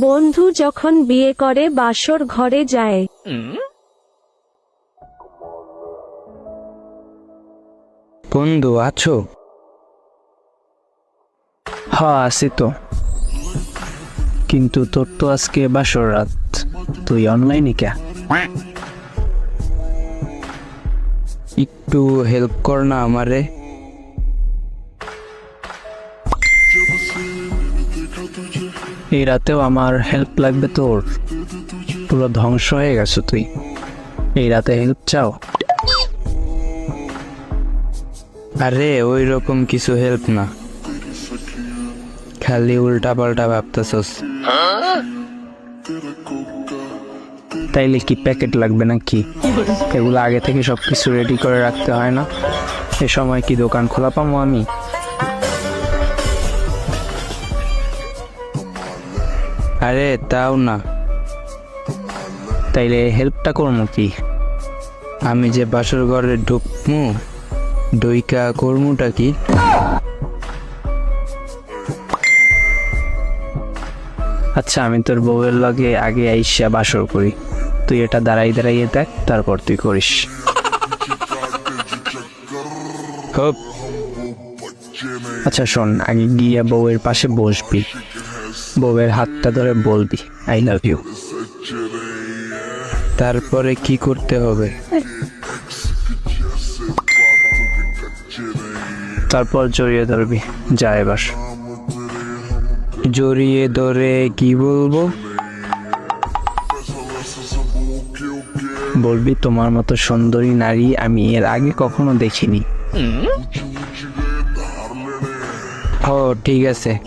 বন্ধু যখন বিয়ে করে, বাসর ঘরে যায়। বন্ধু, আছো? হ্যাঁ আছি তো। কিন্তু তোর তো আজকে বাসর রাত। তুই অনলাইনে কে একটু হেল্প কর না আমারে। এই রাতেও আমার হেল্প লাগবে তোর। পুরো ধ্বংস হয়ে গেছো তুই। এই রাতে হেল্প চাও? আরে ওই রকম কিছু হেল্প না। খালি উল্টা পাল্টা ভাবতেছস। তাইলে কি প্যাকেট লাগবে নাকি? এগুলো আগে থেকে সব কিছু রেডি করে রাখতে হয় না? এ সময় কি দোকান খোলা পাবো আমি? আরে, তাও না। তাইলে হেল্পটা করব কি? আমি যে বাসর ঘরে ঢুকমু, ডইকা করমুটা কি? আচ্ছা আমি তোর বউয়ের লগে আগে আইসা বাসর করি। তুই এটা দাঁড়াই দাঁড়াইয়ে দেখ, তারপর তুই করিস। আচ্ছা শোন, আগে গিয়ে বউয়ের পাশে বসবি। বউয়ের হাতটা ধরে বলবি আই লাভ ইউ তারপরে কি করতে হবে? তারপর জড়িয়ে ধরবি যা এবার। জড়িয়ে ধরে কি বলব? বলবি তোমার মতো সুন্দরী নারী আমি এর আগে কখনো দেখিনি। ও ঠিক আছে।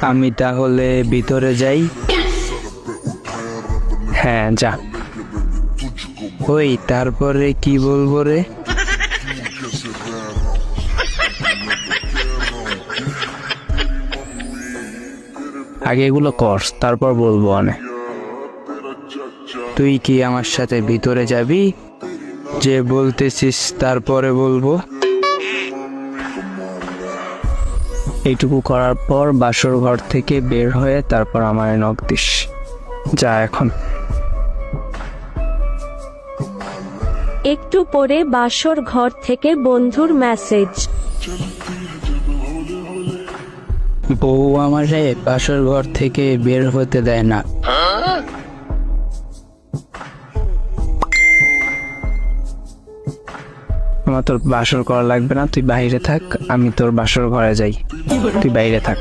আমি তাহলে ভিতরে যাই। হ্যাঁ যা। ওই, তারপরে কি বলব রে? আগে এগুলো কর, তারপর বলব অনেক তুই কি আমার সাথে ভিতরে যাবি? যে বলতেছিস, তারপরে বলব। এইটুকু করার পর বাসর ঘর থেকে বের হয়ে তারপর আমার নখ দিস যা এখন। একটু পরে বাসর ঘর থেকে বন্ধুর মেসেজ বউ আমারে বাসর ঘর থেকে বের হতে দেয় না। আমার তোর বাসর করা লাগবে না, তুই বাইরে থাক, আমি তোর বাসর ঘরে যাই। তুই বাইরে থাক।